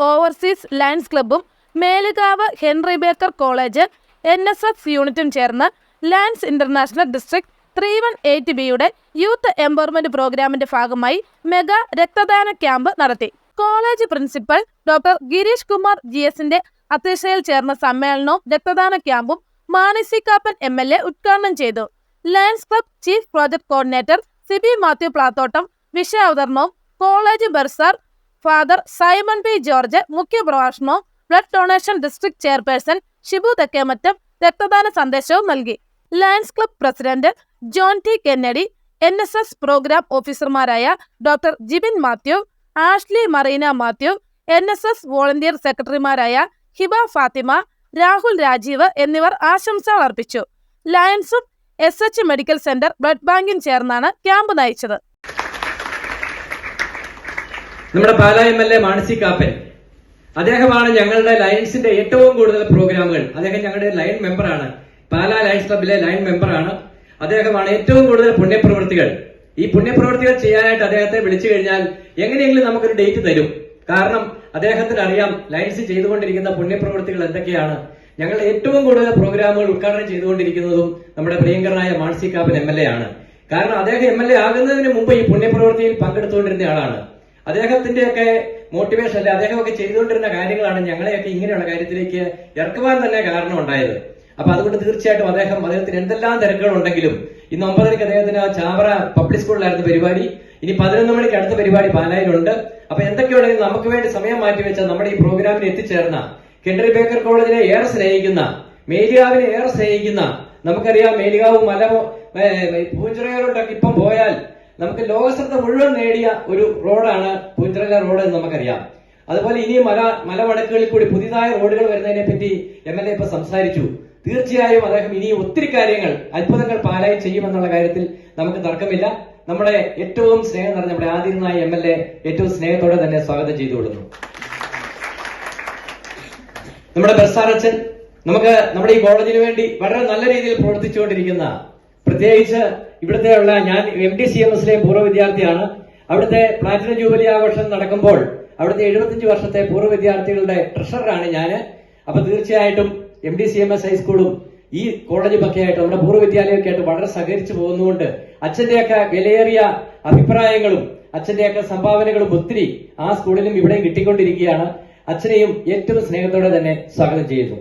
Overseas lions ക്ലബ്ബും Melukavu Henry Baker college N S S യൂണിറ്റും ചേർന്ന് Lions international district three one eight ബിയുടെ youth empowerment പ്രോഗ്രാമിന്റെ ഭാഗമായി mega രക്തദാന ക്യാമ്പ് നടത്തി. College principal doctor Girish Kumar G എസിന്റെ അധ്യക്ഷതയിൽ ചേർന്ന സമ്മേളനവും രക്തദാന ക്യാമ്പും Mani C Kappan M L A ഉദ്ഘാടനം ചെയ്തു. Lions club chief project coordinator Sibi Mathew Plathottam വിഷയാവതരണവും college bursar father Simon P George മുഖ്യപ്രഭാഷണവും blood donation district chairperson Shibu Thekkemattam രക്തദാന സന്ദേശവും നൽകി. Lions club president John T Kennedy N S S programme ഓഫീസർമാരായ doctor Jibin Mathew Ashly Marina Mathew N S S volunteer സെക്രട്ടറിമാരായ ഹിബ ഫാത്തിമ രാഹുൽ രാജീവ് എന്നിവർ ആശംസകൾ അർപ്പിച്ചു. ലയൺസും S H medical centre blood ബാങ്കും ചേർന്നാണ് ക്യാമ്പ് നയിച്ചത്. നമ്മുടെ Pala M L A Mani C Kappan. അദ്ദേഹമാണ് ഞങ്ങളുടെ ലയൻസിന്റെ ഏറ്റവും കൂടുതൽ പ്രോഗ്രാമുകൾ. അദ്ദേഹം ഞങ്ങളുടെ ലയൺ മെമ്പറാണ്. പാലാ ലയൻസ് ക്ലബിലെ ലയൺ മെമ്പറാണ്. അദ്ദേഹമാണ് ഏറ്റവും കൂടുതൽ പുണ്യപ്രവൃത്തികൾ ഈ പുണ്യപ്രവൃത്തികൾ ചെയ്യാനായിട്ട് അദ്ദേഹത്തെ വിളിച്ചു കഴിഞ്ഞാൽ എങ്ങനെയെങ്കിലും നമുക്കൊരു ഡേറ്റ് തരും. കാരണം അദ്ദേഹത്തിന് അറിയാം ലയൻസ് ചെയ്തുകൊണ്ടിരിക്കുന്ന പുണ്യപ്രവൃത്തികൾ എന്തൊക്കെയാണ്. ഞങ്ങൾ ഏറ്റവും കൂടുതൽ പ്രോഗ്രാമുകൾ ഉദ്ഘാടനം ചെയ്തുകൊണ്ടിരിക്കുന്നതും നമ്മുടെ പ്രിയങ്കരനായ Mani C Kappan M L A ആണ്. കാരണം അദ്ദേഹം എം എൽ എ ആകുന്നതിന് മുമ്പ് ഈ പുണ്യപ്രവൃത്തിയിൽ പങ്കെടുത്തുകൊണ്ടിരുന്ന ആളാണ്. അദ്ദേഹത്തിന്റെയൊക്കെ മോട്ടിവേഷൻ അല്ലെ? അദ്ദേഹമൊക്കെ ചെയ്തുകൊണ്ടിരുന്ന കാര്യങ്ങളാണ് ഞങ്ങളെയൊക്കെ ഇങ്ങനെയുള്ള കാര്യത്തിലേക്ക് ഇറക്കുവാൻ തന്നെ കാരണം ഉണ്ടായത്. അപ്പൊ അതുകൊണ്ട് തീർച്ചയായിട്ടും അദ്ദേഹം അദ്ദേഹത്തിന് എന്തെല്ലാം തിരക്കുകളുണ്ടെങ്കിലും ഇന്ന് ഒമ്പതരയ്ക്ക് അദ്ദേഹത്തിന് ചാവറ പബ്ലിക് സ്കൂളിലായിരുന്നു പരിപാടി. ഇനി പതിനൊന്ന് മണിക്ക് അടുത്ത പരിപാടി പാലായിലുണ്ട്. അപ്പൊ എന്തൊക്കെയുണ്ടെങ്കിലും നമുക്ക് വേണ്ടി സമയം മാറ്റിവെച്ച നമ്മുടെ ഈ പ്രോഗ്രാമിന് എത്തിച്ചേർന്ന കെൻഡറി ബേക്കർ കോളേജിനെ ഏറെ സ്നേഹിക്കുന്ന മേലിയാവിനെ ഏറെ സ്നേഹിക്കുന്ന നമുക്കറിയാം മേലികാവ് മല പൂഞ്ചിറയിലോട്ടൊക്കെ ഇപ്പം പോയാൽ നമുക്ക് ലോകശ്രദ്ധ മുഴുവൻ നേടിയ ഒരു റോഡാണ് പൂഞ്ചിറക റോഡ് എന്ന് നമുക്കറിയാം. അതുപോലെ ഇനി മല മലവടക്കുകളിൽ കൂടി പുതിയതായ റോഡുകൾ വരുന്നതിനെ പറ്റി എം എൽ എ ഇപ്പൊ സംസാരിച്ചു. തീർച്ചയായും അദ്ദേഹം ഇനി ഒത്തിരി കാര്യങ്ങൾ അത്ഭുതങ്ങൾ പാലായി ചെയ്യുമെന്നുള്ള കാര്യത്തിൽ നമുക്ക് തർക്കമില്ല. നമ്മുടെ ഏറ്റവും സ്നേഹം നിറഞ്ഞ നമ്മുടെ ആദ്യനായ എം എൽ എ ഏറ്റവും സ്നേഹത്തോടെ തന്നെ സ്വാഗതം ചെയ്തു കൊടുക്കുന്നു. നമ്മുടെ ബർസാറച്ചൻ നമുക്ക് നമ്മുടെ ഈ കോളേജിന് വേണ്ടി വളരെ നല്ല രീതിയിൽ പ്രവർത്തിച്ചുകൊണ്ടിരിക്കുന്ന പ്രത്യേകിച്ച് ഇവിടുത്തെ ഉള്ള ഞാൻ എം ഡി സി എം എസിലെ പൂർവ വിദ്യാർത്ഥിയാണ്. അവിടുത്തെ പ്ലാറ്റിനം ജൂബിലി ആഘോഷം നടക്കുമ്പോൾ അവിടുത്തെ എഴുപത്തിയഞ്ച് വർഷത്തെ പൂർവ വിദ്യാർത്ഥികളുടെ ട്രഷററാണ് ഞാൻ അപ്പൊ തീർച്ചയായിട്ടും M D C M S ഹൈസ്കൂളും ഈ കോളേജും ഒക്കെ ആയിട്ട് നമ്മുടെ പൂർവ വിദ്യാലയമൊക്കെ ആയിട്ട് വളരെ സഹകരിച്ചു പോകുന്നതുകൊണ്ട് അച്ഛന്റെയൊക്കെ വിലയേറിയ അഭിപ്രായങ്ങളും അച്ഛന്റെയൊക്കെ സംഭാവനകളും ഒത്തിരി ആ സ്കൂളിലും ഇവിടെയും കിട്ടിക്കൊണ്ടിരിക്കുകയാണ്. അച്ഛനെയും ഏറ്റവും സ്നേഹത്തോടെ തന്നെ സ്വാഗതം ചെയ്യുന്നു.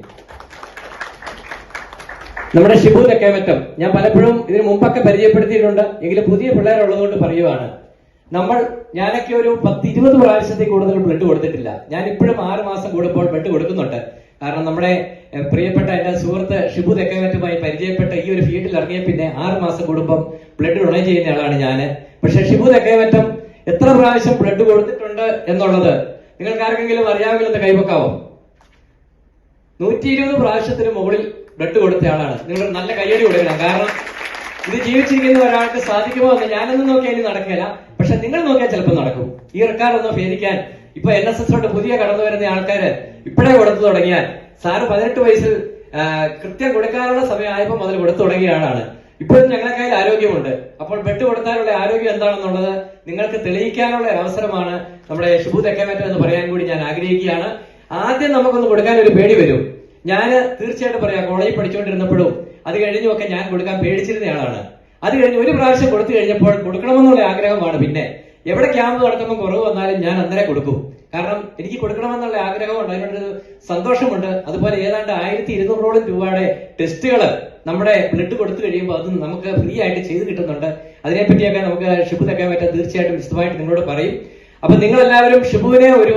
നമ്മുടെ ഷിബു തെക്കേമറ്റം ഞാൻ പലപ്പോഴും ഇതിനു മുമ്പൊക്കെ പരിചയപ്പെടുത്തിയിട്ടുണ്ട്. എങ്കിലും പുതിയ പിള്ളേരുള്ളതുകൊണ്ട് പറയുവാണ്. നമ്മൾ ഞാനൊക്കെ ഒരു പത്ത് ഇരുപത് പ്രാവശ്യത്തിൽ കൂടുതൽ ബ്ലഡ് കൊടുത്തിട്ടില്ല. ഞാൻ ഇപ്പോഴും ആറ് മാസം കൂടുമ്പോൾ ബ്ലഡ് കൊടുക്കുന്നുണ്ട്. കാരണം നമ്മുടെ പ്രിയപ്പെട്ട എന്റെ സുഹൃത്ത് ഷിബു തെക്കേമറ്റുമായി പരിചയപ്പെട്ട ഈ ഒരു ഫീൽഡിൽ ഇറങ്ങിയ പിന്നെ ആറ് മാസം കൂടുമ്പം ബ്ലഡ് ഡൊണേറ്റ് ചെയ്യുന്ന ആളാണ് ഞാൻ പക്ഷെ ഷിബു തെക്കേമറ്റം എത്ര പ്രാവശ്യം ബ്ലഡ് കൊടുത്തിട്ടുണ്ട് എന്നുള്ളത് നിങ്ങൾക്ക് ആർക്കെങ്കിലും അറിയാമെങ്കിൽ കൈവക്കാവോ? നൂറ്റി ഇരുപത് പ്രാവശ്യത്തിന് മുകളിൽ ബ്ലഡ് കൊടുത്ത ആളാണ്. നിങ്ങൾ നല്ല കയ്യടി കൊടുക്കണം. കാരണം ഇത് ജീവിച്ചിരിക്കുന്ന ഒരാൾക്ക് സാധിക്കുമോ എന്ന് ഞാനൊന്നും നോക്കിയാൽ ഇനി നടക്കില്ല. പക്ഷെ നിങ്ങൾ നോക്കിയാൽ ചിലപ്പോൾ നടക്കും. ഈ റെക്കാർഡൊന്നും ഭേദിക്കാൻ. ഇപ്പൊ എൻ എസ് പുതിയ കടന്നു വരുന്ന ആൾക്കാര് ഇപ്പോഴേ കൊടുത്തു തുടങ്ങിയാൽ. സാറ് പതിനെട്ട് വയസ്സിൽ കൃത്യം കൊടുക്കാനുള്ള സമയമായപ്പോൾ മുതൽ കൊടുത്തു തുടങ്ങിയ ആളാണ്. ഇപ്പോഴും ഞങ്ങളുടെ കയ്യിൽ ആരോഗ്യമുണ്ട്. അപ്പോൾ ബെഡ് കൊടുത്താലുള്ള ആരോഗ്യം എന്താണെന്നുള്ളത് നിങ്ങൾക്ക് തെളിയിക്കാനുള്ള ഒരു അവസരമാണ് നമ്മുടെ ഷിബു എന്ന് പറയാൻ കൂടി ഞാൻ ആഗ്രഹിക്കുകയാണ്. ആദ്യം നമുക്കൊന്ന് കൊടുക്കാൻ ഒരു പേടി വരും. ഞാൻ തീർച്ചയായിട്ടും പറയാം കോളേജിൽ പഠിച്ചുകൊണ്ടിരുന്നപ്പോഴും അത് കഴിഞ്ഞുമൊക്കെ ഞാൻ കൊടുക്കാൻ പേടിച്ചിരുന്ന ആളാണ്. അത് കഴിഞ്ഞ് ഒരു പ്രാവശ്യം കൊടുത്തു കഴിഞ്ഞപ്പോൾ കൊടുക്കണമെന്നുള്ള ആഗ്രഹമാണ്. പിന്നെ എവിടെ ക്യാമ്പ് നടത്തുമ്പോൾ കുറവ് വന്നാലും ഞാൻ അന്നേരം കൊടുക്കും. കാരണം എനിക്ക് കൊടുക്കണമെന്നുള്ള ആഗ്രഹമുണ്ട്. അതിനൊരു സന്തോഷമുണ്ട്. അതുപോലെ ഏതാണ്ട് ആയിരത്തി ഇരുന്നൂറോളം രൂപയുടെ ടെസ്റ്റുകൾ നമ്മുടെ ബ്ലഡ് കൊടുത്തു കഴിയുമ്പോൾ അത് നമുക്ക് ഫ്രീ ആയിട്ട് ചെയ്ത് കിട്ടുന്നുണ്ട്. അതിനെപ്പറ്റിയൊക്കെ നമുക്ക് ഷിബു തെക്കാൻ പറ്റാൻ തീർച്ചയായിട്ടും വിശദമായിട്ട് നിങ്ങളോട് പറയും. അപ്പൊ നിങ്ങൾ എല്ലാവരും ഷിബുവിനെ ഒരു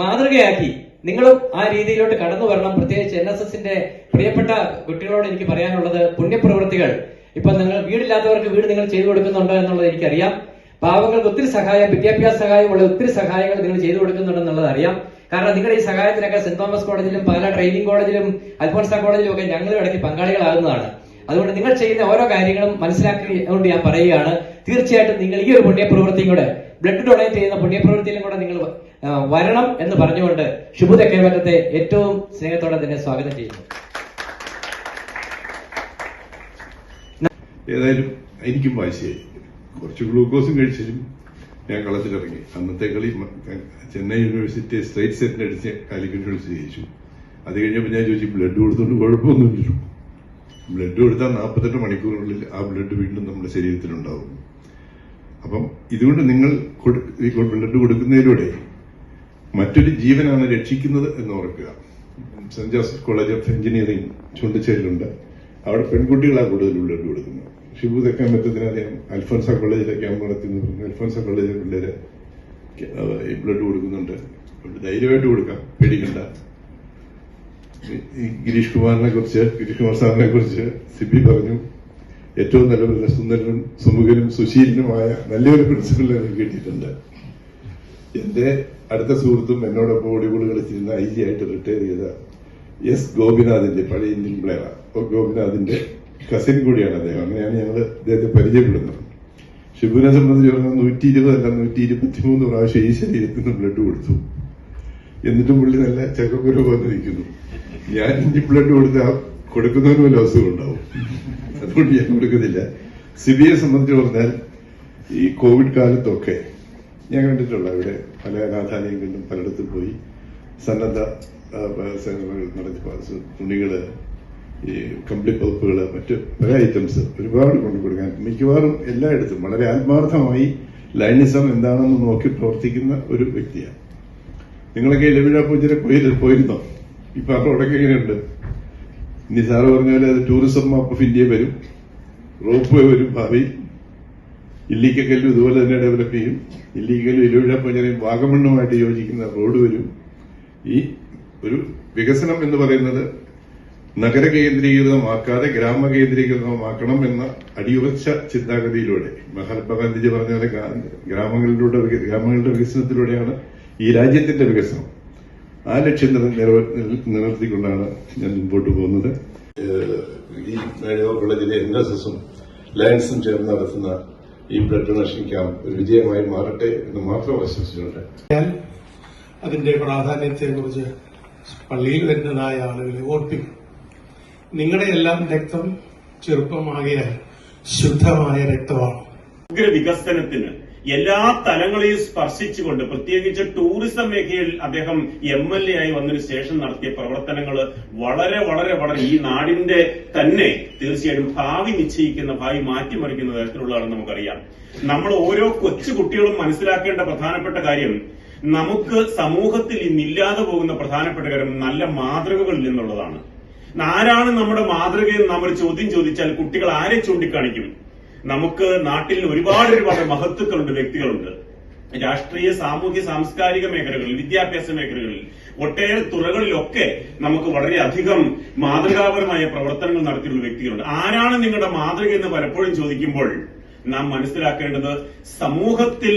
മാതൃകയാക്കി നിങ്ങളും ആ രീതിയിലോട്ട് കടന്നു വരണം. പ്രത്യേകിച്ച് എൻ എസ് എസിന്റെ പ്രിയപ്പെട്ട കുട്ടികളോട് എനിക്ക് പറയാനുള്ളത് പുണ്യപ്രവൃത്തികൾ. ഇപ്പൊ നിങ്ങൾ വീടില്ലാത്തവർക്ക് വീട് നിങ്ങൾ ചെയ്തു കൊടുക്കുന്നുണ്ടോ എന്നുള്ളത് എനിക്കറിയാം. പാവങ്ങൾക്ക് ഒത്തിരി സഹായം വിദ്യാഭ്യാസ സഹായമുള്ള ഒത്തിരി സഹായങ്ങൾ നിങ്ങൾ ചെയ്തു കൊടുക്കുന്നുണ്ടെന്നുള്ളത് അറിയാം. കാരണം നിങ്ങളുടെ ഈ സഹായത്തിനൊക്കെ സെന്റ് തോമസ് കോളേജിലും പല ട്രെയിനിങ് കോളേജിലും അൽഫോൺസ കോളേജിലും ഒക്കെ ഞങ്ങൾ ഇടയ്ക്ക് പങ്കാളികളാകുന്നതാണ്. അതുകൊണ്ട് നിങ്ങൾ ചെയ്യുന്ന ഓരോ കാര്യങ്ങളും മനസ്സിലാക്കി കൊണ്ട് ഞാൻ പറയുകയാണ്. തീർച്ചയായിട്ടും നിങ്ങൾ ഈ ഒരു പുണ്യപ്രവൃത്തിയും കൂടെ ബ്ലഡ് ഡൊണേറ്റ് ചെയ്യുന്ന പുണ്യപ്രവൃത്തിയിലും കൂടെ നിങ്ങൾ വരണം എന്ന് പറഞ്ഞുകൊണ്ട് ശുഭുദ തെക്കേമറ്റത്തെ ഏറ്റവും സ്നേഹത്തോടെ തന്നെ സ്വാഗതം ചെയ്യുന്നു. ഏതായാലും എനിക്കും വാശിയായി. കുറച്ച് ഗ്ലൂക്കോസും കഴിച്ചാലും ഞാൻ കളത്തിലിറങ്ങി. അന്നത്തെ കളി ചെന്നൈ യൂണിവേഴ്സിറ്റി സ്ട്രേറ്റ് സെറ്റിന് അടിച്ച് കാലിക്കറ്റ് യൂണിവേഴ്സിറ്റി ജയിച്ചു. അത് കഴിഞ്ഞപ്പോൾ ഞാൻ ചോദിച്ചു ബ്ലഡ് കൊടുത്തോണ്ട് കുഴപ്പമൊന്നുമില്ലല്ലോ. ബ്ലഡ് കൊടുത്താൽ നാൽപ്പത്തെട്ട് മണിക്കൂറിനുള്ളിൽ ആ ബ്ലഡ് വീണ്ടും നമ്മുടെ ശരീരത്തിലുണ്ടാവും. അപ്പം ഇതുകൊണ്ട് നിങ്ങൾ ബ്ലഡ് കൊടുക്കുന്നതിലൂടെ മറ്റൊരു ജീവനാണ് രക്ഷിക്കുന്നത് എന്ന് ഓർക്കുക Saint Joseph college of engineering ചൂണ്ടിച്ചേരിലുണ്ട്. അവിടെ പെൺകുട്ടികളാണ് കൂടുതൽ ബ്ലഡ് കൊടുക്കുന്നത്. ഷിബു തെക്കാൻ പറ്റത്തിന് അറിയാം അൽഫോൻസ കോളേജിലെ ക്യാമ്പ് നടത്തുന്നു. അൽഫോൻസ കോളേജിലെ പിള്ളേര് ബ്ലഡ് കൊടുക്കുന്നുണ്ട്. ധൈര്യമായിട്ട് കൊടുക്കാം പേടിക്കണ്ട. ഗിരീഷ് കുമാറിനെ കുറിച്ച് ഗിരീഷ് കുമാർ സാറിനെ കുറിച്ച് സിബി പറഞ്ഞു. ഏറ്റവും നല്ല സുന്ദരനും സുമുഖനും സുശീലനുമായ നല്ലൊരു പ്രിൻസിപ്പലിനെ എനിക്ക് കിട്ടിയിട്ടുണ്ട്. എന്റെ അടുത്ത സുഹൃത്തും എന്നോടൊപ്പം ഓടികൂടി കളിച്ചിരുന്ന ഐ ജി ആയിട്ട് റിട്ടയർ ചെയ്ത എസ് ഗോപിനാഥിന്റെ പഴയ ഇന്ത്യൻ പ്ലെയർ ഗോപിനാഥിന്റെ കസിൻ കൂടിയാണ് അദ്ദേഹം. അങ്ങനെയാണ് ഞങ്ങൾ അദ്ദേഹത്തെ പരിചയപ്പെടുന്നത്. ഷിബുവിനെ സംബന്ധിച്ച് പറഞ്ഞാൽ നൂറ്റി ഇരുപതല്ല നൂറ്റി ഇരുപത്തിമൂന്ന് പ്രാവശ്യം ഈ ശരീരത്തിൽ നിന്ന് ബ്ലഡ് കൊടുത്തു. എന്നിട്ടും പുള്ളി നല്ല ചക്കക്കുരു പോലെ നിൽക്കുന്നു ഞാൻ ഇനി ബ്ലഡ് കൊടുത്താൽ കൊടുക്കുന്നതിന് വല്ല അസുഖം ഉണ്ടാവും. അതുകൊണ്ട് ഞാൻ കൊടുക്കുന്നില്ല. സിബിയെ സംബന്ധിച്ച് പറഞ്ഞാൽ ഈ കോവിഡ് കാലത്തൊക്കെ ഞാൻ കണ്ടിട്ടുള്ള ഇവിടെ പല അനാഥാലയങ്ങളിലും പലയിടത്തും പോയി സന്നദ്ധ സേവനങ്ങൾ നടത്തി തുണികൾ ഈ കമ്പ്ലി പതിപ്പുകൾ മറ്റ് പല ഐറ്റംസ് ഒരുപാട് കൊണ്ടു കൊടുക്കാൻ മിക്കവാറും എല്ലായിടത്തും വളരെ ആത്മാർത്ഥമായി ലൈനിസം എന്താണെന്ന് നോക്കി പ്രവർത്തിക്കുന്ന ഒരു വ്യക്തിയാണ്. നിങ്ങളൊക്കെ ഇലവിഴ പൂജരെ പോയി പോയിരുന്നോ? ഇപ്പൊ അവിടെ ഉടക്കെങ്ങനെയുണ്ട് ഇനി സാറ് പറഞ്ഞ പോലെ അത് ടൂറിസം മാപ്പ് ഓഫ് ഇന്ത്യ വരും. റോപ്പ് വേ വരും ഭാവി. ഇല്ലിക്കക്കല്ലും ഇതുപോലെ തന്നെ ഡെവലപ്പ് ചെയ്യും. ഇല്ലിക്കല്ലും ഇലവിഴ പൂജനയും വാഗമണ്ണുമായിട്ട് യോജിക്കുന്ന റോഡ് വരും. ഈ ഒരു വികസനം എന്ന് പറയുന്നത് നഗര കേന്ദ്രീകൃതമാക്കാതെ ഗ്രാമ കേന്ദ്രീകൃതമാക്കണം എന്ന അടിയുറച്ച ചിന്താഗതിയിലൂടെ. മഹാത്മാഗാന്ധിജി പറഞ്ഞ പോലെ ഗ്രാ- ഗ്രാമങ്ങളിലൂടെ ഗ്രാമങ്ങളുടെ വികസനത്തിലൂടെയാണ് ഈ രാജ്യത്തിന്റെ വികസനം. ആ ലക്ഷ്യം നിലനിർത്തിക്കൊണ്ടാണ് ഞാൻ മുമ്പോട്ട് പോകുന്നത്. ഈ മേഴോ കോളേജിലെ എൻ എസ് എസും ലയൻസും ചേർന്ന് നടത്തുന്ന ഈ ബ്ലഡ് ഡൊണേഷൻ ക്യാമ്പ് ഒരു വിജയമായി മാറട്ടെ എന്ന് മാത്രം ആശംസിച്ചുകൊണ്ട്. ഞാൻ അതിന്റെ പ്രാധാന്യത്തെക്കുറിച്ച് പള്ളിയിൽ വരുന്നതായ ആളുകളെ ഓർപ്പിക്കും നിങ്ങളുടെ എല്ലാം രക്തം ചെറുപ്പമാകിയാൽ ശുദ്ധമായ രക്തമാണ്. വികസനത്തിന് എല്ലാ തലങ്ങളെയും സ്പർശിച്ചുകൊണ്ട് പ്രത്യേകിച്ച് ടൂറിസം മേഖലയിൽ അദ്ദേഹം എം എൽ എ ആയി വന്നതിന് ശേഷം നടത്തിയ പ്രവർത്തനങ്ങൾ വളരെ വളരെ വളരെ ഈ നാടിന്റെ തന്നെ തീർച്ചയായിട്ടും ഭാവി നിശ്ചയിക്കുന്ന ഭാവി മാറ്റിമറിക്കുന്ന തരത്തിലുള്ളതാണെന്ന് നമുക്കറിയാം. നമ്മൾ ഓരോ കൊച്ചു കുട്ടികളും മനസ്സിലാക്കേണ്ട പ്രധാനപ്പെട്ട കാര്യം നമുക്ക് സമൂഹത്തിൽ ഇന്നില്ലാതെ പോകുന്ന പ്രധാനപ്പെട്ട കാര്യം നല്ല മാതൃകകളിൽ നിന്നുള്ളതാണ്. ആരാണ് നമ്മുടെ മാതൃകയെന്ന് നമ്മൾ ചോദ്യം ചോദിച്ചാൽ കുട്ടികൾ ആരെ ചൂണ്ടിക്കാണിക്കും? നമുക്ക് നാട്ടിൽ ഒരുപാട് ഒരുപാട് മഹത്വക്കളുണ്ട് വ്യക്തികളുണ്ട്. രാഷ്ട്രീയ സാമൂഹ്യ സാംസ്കാരിക മേഖലകളിൽ വിദ്യാഭ്യാസ മേഖലകളിൽ ഒട്ടേറെ തുറകളിലൊക്കെ നമുക്ക് വളരെയധികം മാതൃകാപരമായ പ്രവർത്തനങ്ങൾ നടത്തിയുള്ള വ്യക്തികളുണ്ട്. ആരാണ് നിങ്ങളുടെ മാതൃക എന്ന് പലപ്പോഴും ചോദിക്കുമ്പോൾ നാം മനസ്സിലാക്കേണ്ടത് സമൂഹത്തിൽ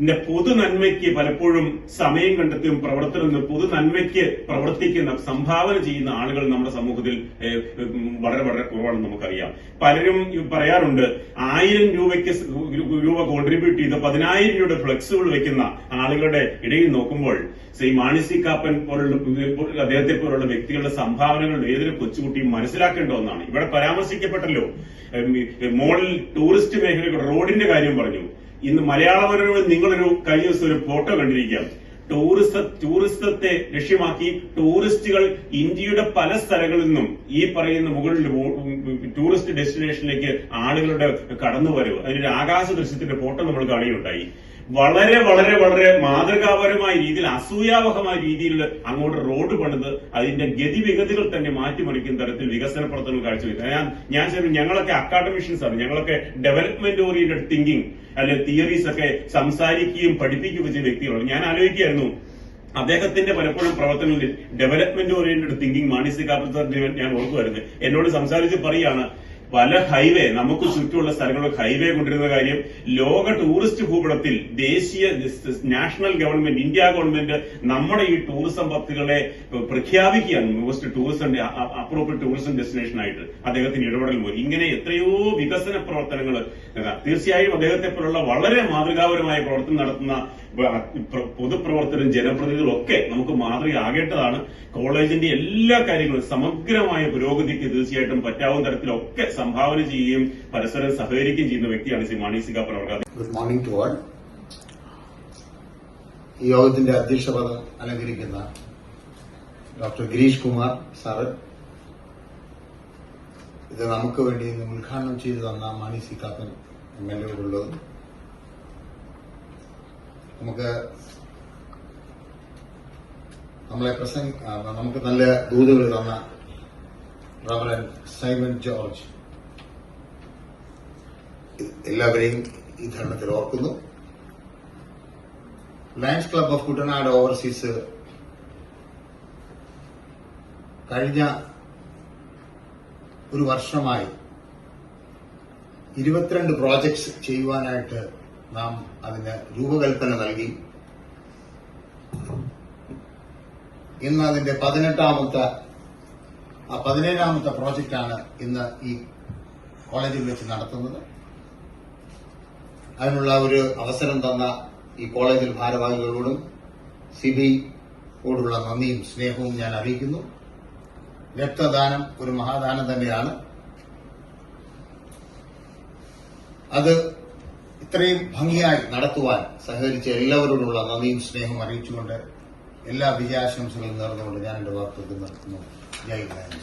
ന്റെ പൊതു നന്മയ്ക്ക് പലപ്പോഴും സമയം കണ്ടെത്തിയും പ്രവർത്തനം പൊതു നന്മയ്ക്ക് പ്രവർത്തിക്കുന്ന സംഭാവന ചെയ്യുന്ന ആളുകൾ നമ്മുടെ സമൂഹത്തിൽ വളരെ വളരെ കുറവാണെന്ന് നമുക്കറിയാം. പലരും പറയാറുണ്ട് ആയിരം രൂപയ്ക്ക് രൂപ കോൺട്രിബ്യൂട്ട് ചെയ്ത് പതിനായിരം രൂപയുടെ ഫ്ലെക്സുകൾ വെക്കുന്ന ആളുകളുടെ ഇടയിൽ നോക്കുമ്പോൾ ശ്രീ മാണിസി കാപ്പൻ പോലുള്ള അദ്ദേഹത്തെ പോലുള്ള വ്യക്തികളുടെ സംഭാവനകൾ ഏതൊരു കൊച്ചുകുട്ടിയും മനസ്സിലാക്കേണ്ട ഒന്നാണ്. ഇവിടെ പരാമർശിക്കപ്പെട്ടല്ലോ. മോളിൽ ടൂറിസ്റ്റ് മേഖലയുടെ റോഡിന്റെ കാര്യം പറഞ്ഞു. ഇന്ന് മലയാള മനോരമ നിങ്ങളൊരു കഴിഞ്ഞ ദിവസം ഒരു ഫോട്ടോ കണ്ടിരിക്കാം ടൂറിസ ടൂറിസത്തെ ലക്ഷ്യമാക്കി ടൂറിസ്റ്റുകൾ ഇന്ത്യയുടെ പല സ്ഥലങ്ങളിൽ നിന്നും ഈ പറയുന്ന മുകളിൽ ടൂറിസ്റ്റ് ഡെസ്റ്റിനേഷനിലേക്ക് ആളുകളുടെ കടന്നുവരവ് അതിന്റെ ഒരു ആകാശ ദൃശ്യത്തിന്റെ ഫോട്ടോ നമ്മൾ കാണുകയുണ്ടായി. വളരെ വളരെ വളരെ മാതൃകാപരമായ രീതിയിൽ അസൂയാവഹമായ രീതിയിൽ അങ്ങോട്ട് റോഡ് പണിത് അതിന്റെ ഗതിവിഗതികൾ തന്നെ മാറ്റിമറിക്കുന്ന തരത്തിൽ വികസന പ്രവർത്തനങ്ങൾ കാഴ്ചവെക്കുക. ഞാൻ ഞാൻ ഞങ്ങളൊക്കെ അക്കാഡമിഷ്യൻസ് ആണ്. ഞങ്ങളൊക്കെ ഡെവലപ്മെന്റ് ഓറിയന്റഡ് തിങ്കിങ് അല്ലെ തിയറീസ് ഒക്കെ സംസാരിക്കുകയും പഠിപ്പിക്കുകയും ചെയ്യുന്ന വ്യക്തികളാണ്. ഞാൻ ആലോചിക്കുകയായിരുന്നു. അദ്ദേഹത്തിന്റെ പലപ്പോഴും പ്രവർത്തനങ്ങളിൽ ഡെവലപ്മെന്റ് ഓറിയന്റഡ് തിങ്കിങ് മാനസിക കാപ്പത്തിൽ ഞാൻ ഓർക്കുമായിരുന്നു. എന്നോട് സംസാരിച്ച് പറയാണ് പല ഹൈവേ നമുക്ക് ചുറ്റുമുള്ള സ്ഥലങ്ങളിലൊക്കെ ഹൈവേ കൊണ്ടിരുന്ന കാര്യം ലോക ടൂറിസ്റ്റ് ഭൂപടത്തിൽ ദേശീയ നാഷണൽ ഗവൺമെന്റ് ഇന്ത്യ ഗവൺമെന്റ് നമ്മുടെ ഈ ടൂറിസം പദ്ധതികളെ പ്രഖ്യാപിക്കുകയാണ്. Most tourism appropriate tourism destination ആയിട്ട്. അദ്ദേഹത്തിന് ഇടപെടൽ പോയി. ഇങ്ങനെ എത്രയോ വികസന പ്രവർത്തനങ്ങൾ തീർച്ചയായും അദ്ദേഹത്തെ പോലുള്ള വളരെ മാതൃകാപരമായ പ്രവർത്തനം നടത്തുന്ന പൊതുപ്രവർത്തകരും ജനപ്രതിനിധികളും ഒക്കെ നമുക്ക് മാതൃകയാകേണ്ടതാണ്. കോളേജിന്റെ എല്ലാ കാര്യങ്ങളും സമഗ്രമായ പുരോഗതിക്ക് തീർച്ചയായിട്ടും പറ്റാവുന്ന തരത്തിലൊക്കെ സംഭാവന ചെയ്യുകയും പരസ്പരം സഹകരിക്കുകയും ചെയ്യുന്ന വ്യക്തിയാണ് ശ്രീ മാണി പ്രവർത്തകർ ഗുഡ് മോർണിംഗ് ടു all. ഈ യോഗത്തിന്റെ അധ്യക്ഷ പദം അലങ്കരിക്കുന്ന ഡോക്ടർ ഗിരീഷ് കുമാർ സാറ്. ഇത് നമുക്ക് വേണ്ടി ഉദ്ഘാടനം ചെയ്തു തന്ന Mani C Kappan M L എയോടുള്ളത് നമുക്ക് നമ്മളെ പ്രസംഗ നമുക്ക് നല്ല ദൂതുകൾ തന്ന റവറൻ സൈമൺ ജോർജ്. എല്ലാവരെയും ഈ ധരണത്തിൽ ഓർക്കുന്നു. Lions club of Kuttanad overseas കഴിഞ്ഞ ഒരു വർഷമായി ഇരുപത്തിരണ്ട് പ്രോജക്ട്സ് ചെയ്യുവാനായിട്ട് നാം അതിന് രൂപകൽപ്പന നൽകി. ഇന്ന് അതിന്റെ പതിനെട്ടാമത്തെ ആ പതിനേഴാമത്തെ പ്രോജക്റ്റാണ് ഇന്ന് ഈ കോളേജിൽ വെച്ച് നടത്തുന്നത്. അതിനുള്ള ഒരു അവസരം തന്ന ഈ കോളേജിൽ ഭാരവാഹികളോടും സിബിയോടുള്ള നന്ദിയും സ്നേഹവും ഞാൻ അറിയിക്കുന്നു. രക്തദാനം ഒരു മഹാദാനം തന്നെയാണ്. അത് ഇത്രയും ഭംഗിയായി നടത്തുവാൻ സഹകരിച്ച എല്ലാവരോടുമുള്ള നന്ദിയും സ്നേഹവും അറിയിച്ചുകൊണ്ട് എല്ലാ വിജയാശംസകളും നേർന്നുകൊണ്ട് ഞാൻ എന്റെ വാർത്തകൾ നടത്തുന്നു ജയ് ഗാന്ധി